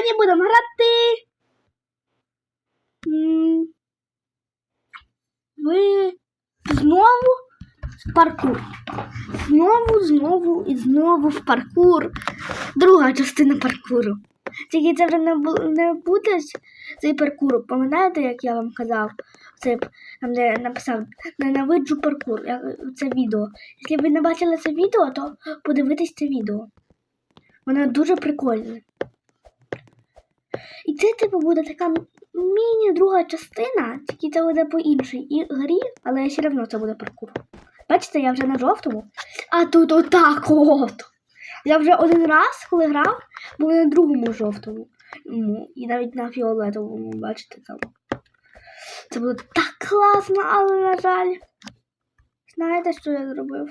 Сьогодні будемо грати. Ви знову в паркур. Знову, знову і знову в паркур. Друга частина паркуру. Тільки це вже не, не буде цей паркур. Пам'ятаєте, як я вам казав? Це там, де написав ненавиджу паркур. Це відео. Якщо ви не бачили це відео, то подивитесь це відео. Воно дуже прикольне. І це, типу, буде така міні-друга частина, тільки це буде по іншій і- грі, але все одно це буде паркур. Бачите, я вже на жовтому, а тут отак от. Я вже один раз, коли грав, був на другому жовтому. Ну, І навіть на фіолетовому, бачите там. Це було так класно, але, на жаль. Знаєте, що я зробив?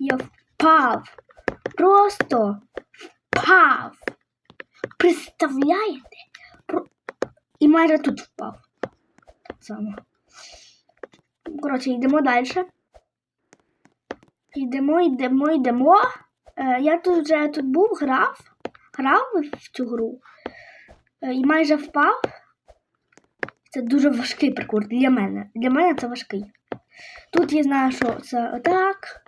Я впав. Просто впав. Представляєте? І майже тут впав. Само. Коротше, йдемо далі. Йдемо, йдемо, йдемо. Е, я тут вже тут був, грав, грав в цю гру е, і майже впав. Це дуже важкий паркур для мене. Для мене це важкий. Тут я знаю, що це отак.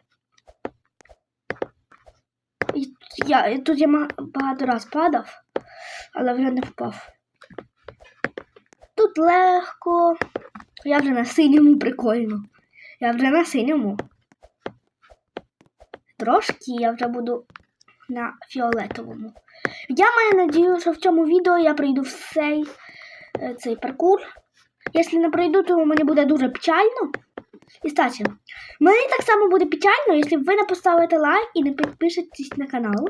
І я, і тут я багато раз падав, але вже не впав. Тут легко. Я вже на синьому прикольно. Я вже на синьому. Трошки я вже буду на фіолетовому. Я маю надію, що в цьому відео я пройду всей е, цей паркур. Якщо не пройду, то мені буде дуже печально. І кстати, мені так само буде печально, якщо ви не поставите лайк і не підпишетесь на канал.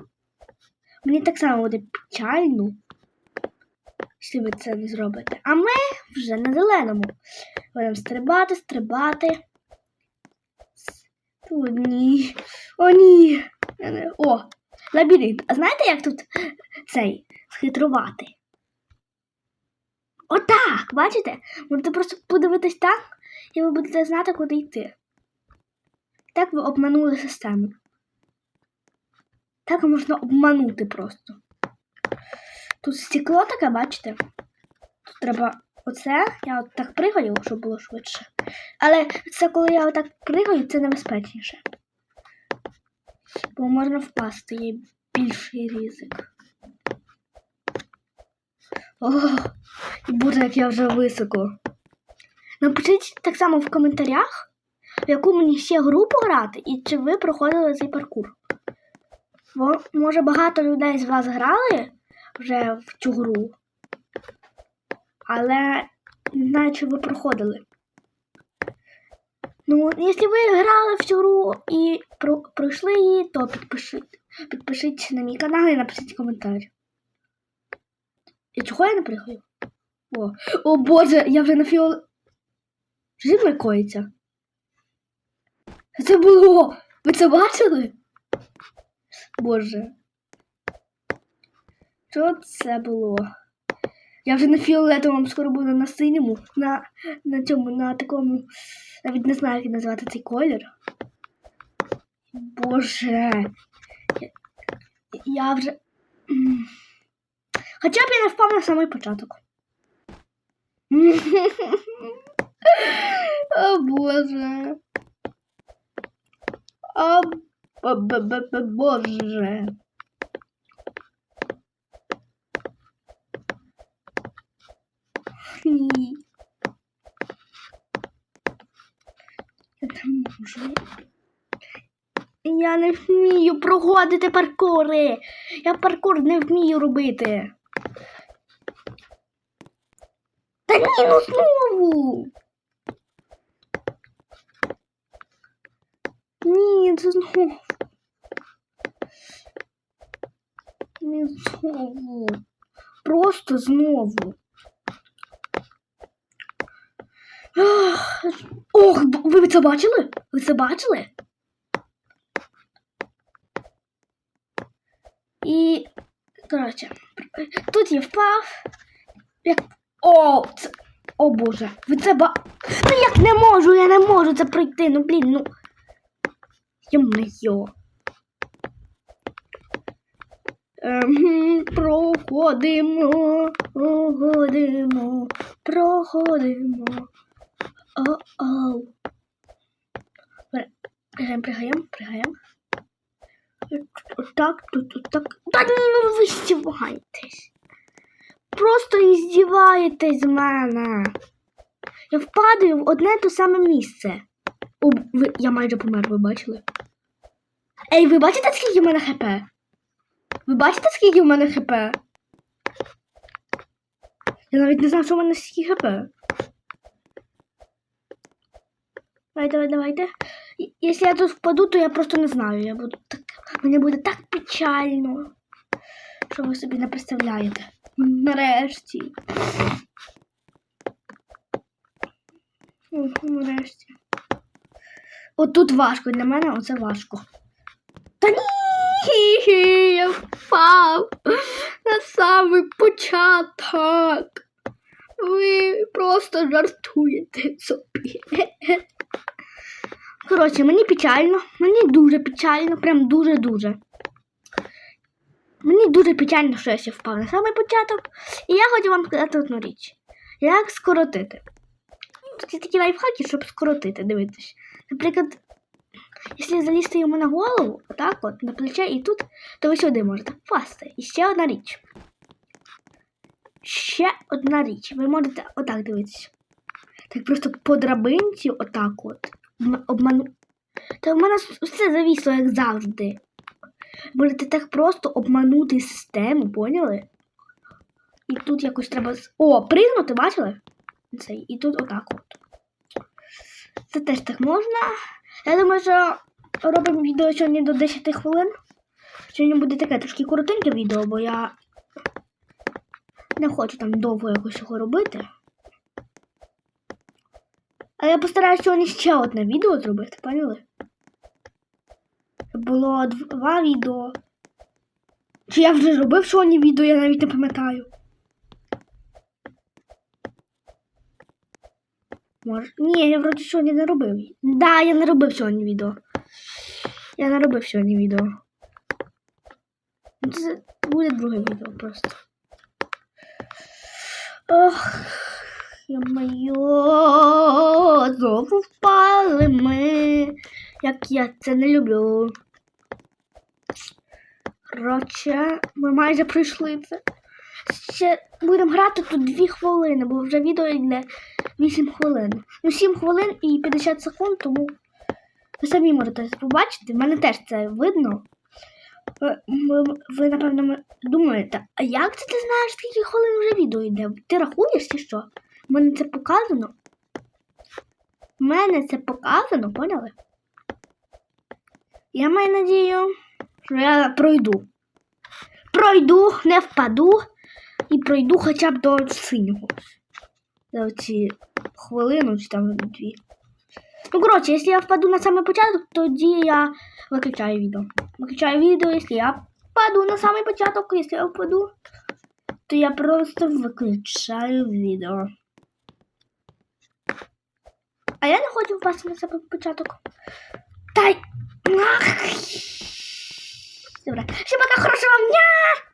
Мені так само буде печально, якщо ви це не зробите. А ми вже на зеленому. Будемо стрибати, стрибати. О, ні. О, ні. О, лабіринт. А знаєте, як тут цей схитрувати? Отак, бачите? Можете просто подивитись так, і ви будете знати, куди йти. Так ви обманули систему. Так можна обманути просто. Тут стекло таке, бачите? Тут треба оце, я от так пригаю, щоб було швидше. Але це коли я отак пригаю, це небезпечніше. Бо можна впасти, є більший ризик. Ох, і боже, як я вже високо. Напишіть так само в коментарях, в яку мені ще гру пограти, і чи ви проходили цей паркур. Може, багато людей з вас грали вже в цю гру, але не знаю, чи ви проходили. Ну, якщо ви грали в цю гру і про- пройшли її, то підпишіть. Підпишіться на мій канал і напишіть коментар. І чого я не пригаю? О, о боже, я вже на фіол... Зі коїться? Це було! Ви це бачили? Боже. Що це було? Я вже на фіолетовому скоро буду на синьому, на, на цьому, на такому. Навіть не знаю, як назвати цей колір. Боже. Я, я вже. Хоча б я не впав на самий початок. О Боже. О б- Боже. Я не. Я не вмію проходити паркури. Я паркур не вмію робити. Та ні, ну знову. Ні, це знову. Ні, знову. Просто знову. Ох, ви це бачили? Ви це бачили? І, коротше, тут я впав. Як... О, це... О боже, ви це ба. Ну як не можу, я не можу це пройти, ну блін, ну. Йо-моє. Проходимо. Проходимо, проходимо, проходимо. О-оу. Пригаємо, пригаємо, пригаємо. Отак, тут, отак. Та ні, ну ви здіваєтесь. Просто іздіваєтесь з мене. Я впадаю в одне те саме місце. О, ви, я майже помер, ви бачили? Ей, ви бачите, скільки в мене хп? Ви бачите, скільки в мене хп? Я навіть не знав, що в мене стільки хп. Давай, давай, давайте. Якщо я тут впаду, то я просто не знаю. Я буду так. Мені буде так печально. Що ви собі не представляєте. Нарешті. Нарешті. От тут важко для мене, оце важко. Та ні, я впав на самий початок. Ви просто жартуєте собі. Коротше, мені печально, мені дуже печально, прям дуже-дуже. Мені дуже печально, що я ще впав на самий початок. І я хочу вам сказати одну річ. Як скоротити? Тут є такі лайфхаки, щоб скоротити, дивитись. Наприклад, якщо залізти йому на голову, так от, на плече і тут, то ви сюди можете впасти. І ще одна річ. Ще одна річ. Ви можете отак дивитися. Так просто по драбинці, отак от. Обману. Та в мене все завісло, як завжди. Можете так просто обманути систему, поняли? І тут якось треба. О, пригнути, бачили? І тут отак от. Це теж так можна. Я думаю, що робимо відео сьогодні до 10 хвилин. Сьогодні буде таке трошки коротеньке відео, бо я не хочу там довго якось його робити. Але я постараюся сьогодні ще одне відео зробити, поняли? Було два відео. Чи я вже робив сьогодні відео, я навіть не пам'ятаю. Може. Ні, я вроді сьогодні не робив. Да, я не робив сьогодні відео. Я не робив сьогодні відео. Це буде друге відео просто. Ох, я-моє, знову впали ми. Як я це не люблю. Коротше, ми майже пройшли це. Ще будемо грати тут 2 хвилини, бо вже відео йде 8 хвилин. Ну, 7 хвилин і 50 секунд, тому ви самі можете побачити. В мене теж це видно. Ви, ви, ви, напевно, думаєте, а як це ти знаєш, скільки хвилин вже відео йде? Ти рахуєш чи що? У мене це показано. У мене це показано, поняли? Я маю надію, що я пройду. Пройду, не впаду і пройду хоча б до синього. За ці хвилину чи там дві. Ну, коротше, якщо я впаду на самий початок, тоді я виключаю відео. Виключаю відео, якщо я впаду на самий початок, якщо я впаду, то я просто виключаю відео. А я не хочу впасти на самий початок. Та й. Ах! Добре. Всім пока, хорошого дня!